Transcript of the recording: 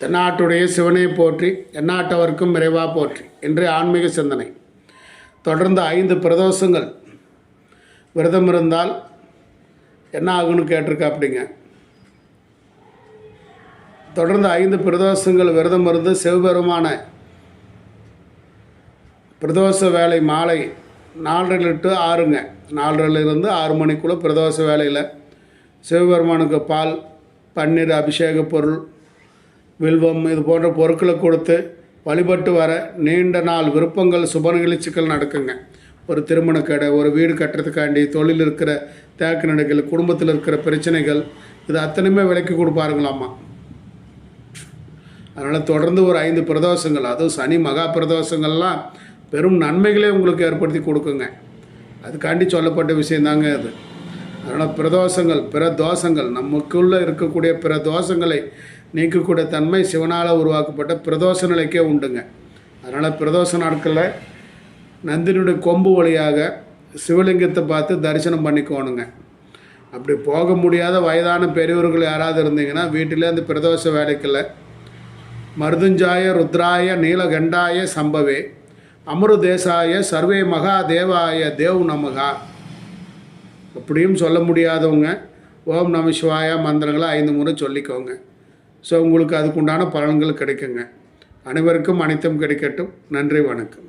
தென்னாட்டுடைய சிவனை போற்றி எந்நாட்டவர்க்கும் விரைவா போற்றி இன்றைய ஆன்மீக சிந்தனை. தொடர்ந்து ஐந்து பிரதோஷங்கள். விரதம் இருந்தால் என்ன ஆகும்னு கேட்டிருக்கா அப்படிங்க தொடர்ந்து ஐந்து பிரதோஷங்கள் விரதம் இருந்து சிவபெருமான பிரதோஷ வேலை மாலை நாலரை டு ஆறுங்க. நாலரைலேருந்து ஆறு மணிக்குள்ளே பிரதோஷ வேலையில் சிவபெருமானுக்கு பால் பன்னீர் அபிஷேக பொருள் வில்வம் இது போன்ற பொருட்களை கொடுத்து வழிபட்டு வர நீண்ட நாள் விருப்பங்கள் சுப நிகழ்ச்சிகள் நடக்குங்க. ஒரு திருமணக்கடை ஒரு வீடு கட்டுறதுக்காண்டி தொழில் இருக்கிற தேக்கு நடைகள் குடும்பத்தில் இருக்கிற பிரச்சனைகள் இது அத்தனையுமே விலைக்கு கொடுப்பாருங்களாம்மா. அதனால் தொடர்ந்து ஒரு ஐந்து பிரதோஷங்கள் அதுவும் சனி மகா பிரதோஷங்கள்லாம் பெரும் நன்மைகளே உங்களுக்கு ஏற்படுத்தி கொடுக்குங்க. அதுக்காண்டி சொல்லப்பட்ட விஷயந்தாங்க அது. அதனால் பிரதோஷங்கள் பிற தோஷங்கள் நமக்குள்ளே இருக்கக்கூடிய பிற தோஷங்களை நீக்கக்கூடிய தன்மை சிவனால் உருவாக்கப்பட்ட பிரதோஷ நிலைக்கே உண்டுங்க. அதனால் பிரதோஷ நாட்களில் நந்தினுடைய கொம்பு வழியாக சிவலிங்கத்தை பார்த்து தரிசனம் பண்ணிக்கோணுங்க. அப்படி போக முடியாத வயதான பெரியவர்கள் யாராவது இருந்தீங்கன்னா வீட்டிலே அந்த பிரதோஷ வேலைக்கில் மருதுஞ்சாய ருத்ராய நீலகண்டாய சம்பவே அமருதேசாய சர்வே மகா தேவாய தேவ் நமகா. அப்படியும் சொல்ல முடியாதவங்க ஓம் நம சிவாய மந்திரங்களை ஐந்து முறை சொல்லிக்கோங்க. ஸோ உங்களுக்கு அதுக்குண்டான பலன்கள் கிடைக்குங்க. அனைவருக்கும் அனைத்தும் கிடைக்கட்டும். நன்றி வணக்கம்.